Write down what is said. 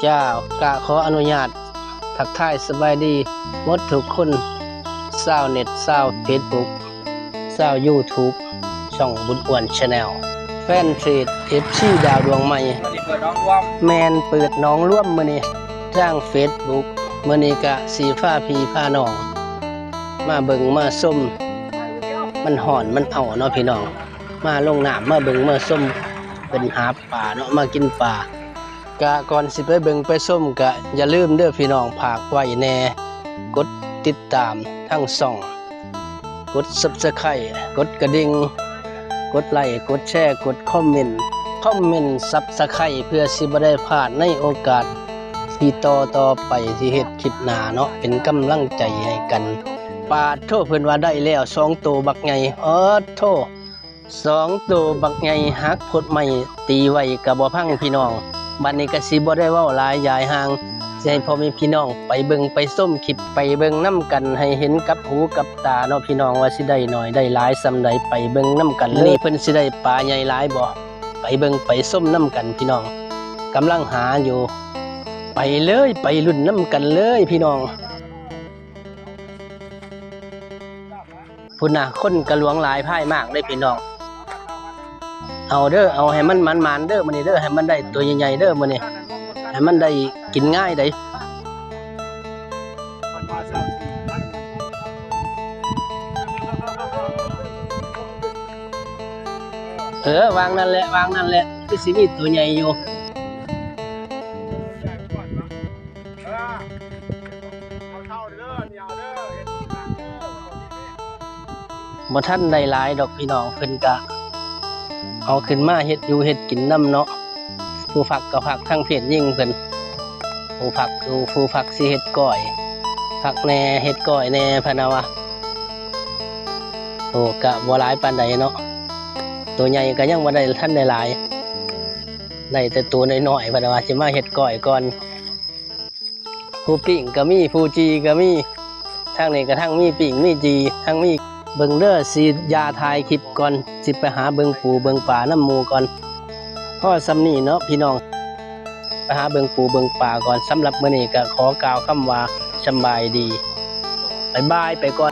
เจ้ากะขออนุญาตทักทายสบายดีมดทุกคนสาวเน็ตสาวเฟซบุ๊กสาวยูทูบช่องบุญอ้วนชาแนลแฟนเพจเอฟซีดาวดวงใหม่วันนี้เปิดน้องรวมแมนเปิดน้องร่วมมือนี้จ้างเฟซบุ๊กมือนีกะสีฟ้าพีผ้าน้อง มาเบิงมาส้ม มันห่อนมันเอาเนาะพี่น้อง มาลงหน้ำมาเบิงมาส้มเป็นหาปลาเนาะมากินปลา กะก่อนสิไปเบิ่งไปส้มกะอย่าลืมเด้อพี่น้องฝากไว้แน่กดติดตามทั้งส่อง กด Subscribe กดกระดิ่งกดไลค์กดแชร์กดคอมเมนต์คอมเมนต์ซับสไครต์เพื่อสิบ่ได้พลาดในโอกาสที่ต่อต่อไปที่เฮ็ดคลิปหน้าเนาะเป็นกำลังใจให้กันปาดโทษเพิ่นว่าได้แล้วสองตัวบักใหญ่เออโทษสองตัวบักใหญ่หักพดใหม่ตีไว้กับบ่พังพี่น้อง บัดนี้ก็สิบ่ได้ว้าหลายยายห่างสิให้พ่อแม่พี่น้องไปเบิงไปส้มคลิปไปเบิงนํกันให้เห็นกับหูกับตาเนาะพี่น้องว่าสิได้หน้อยได้หลายซำใดไปเบิงนํกันนี่เพิ่นสิได้ปลาใหญ่หลายบ่ไปเบิงไปส้มนํกันพี่น้องกำลังหาอยู่ ไปเลยไปรุ่นนํกันเลยพี่น้องพุ่นน่ะคนกระหลวงหลายพ่ายมากเลยพี่น้อง เอาเด้อเอาให้มันมันมันเด้อมื้อนี้เด้อให้มันได้ตัวใหญ่ๆเด้อมื้อนี้ให้มันได้กินง่ายได้เออวางนั่นแหละวางนั่นแหละคือสิมีตัวใหญ่อยู่บ่ทันได้หลายดอกพี่น้องเพิ่นก็ เอาขึ้นมาเฮ็ดอยู่เฮ็ดกินน้ำเนาะผู้ฝักก็ฝักทั้งเพศยิ่งเพิ่นผู้ฝักผู้ผู้ฝักสิเฮ็ดก้อยฝักแน่เฮ็ดก้อยแน่พะนะวะโอ้กะบ่หลายปานใดเนาะตัวใหญ่ก็ยังบ่ได้ทันได้หลายได้แต่ตัวน้อยๆพะนะวะสิมาเฮ็ดก้อยก่อนผู้ปิ้งก็มีผู้จีก็มีทางนี้ก็ทั้งมีปิ้งมีจีทั้งมี เบิงเด้อสียาทายคลิปก่อน สิไปหาเบิงปูเบิงป่าน้ำมูก่อนพ่อสำนีเนาะพี่น้อง ไปหาเบิงปูเบิงป่าก่อนสำหรับมื้อนี้ก็ขอกล่าวคำว่าสำบายดีบายบายไปก่อน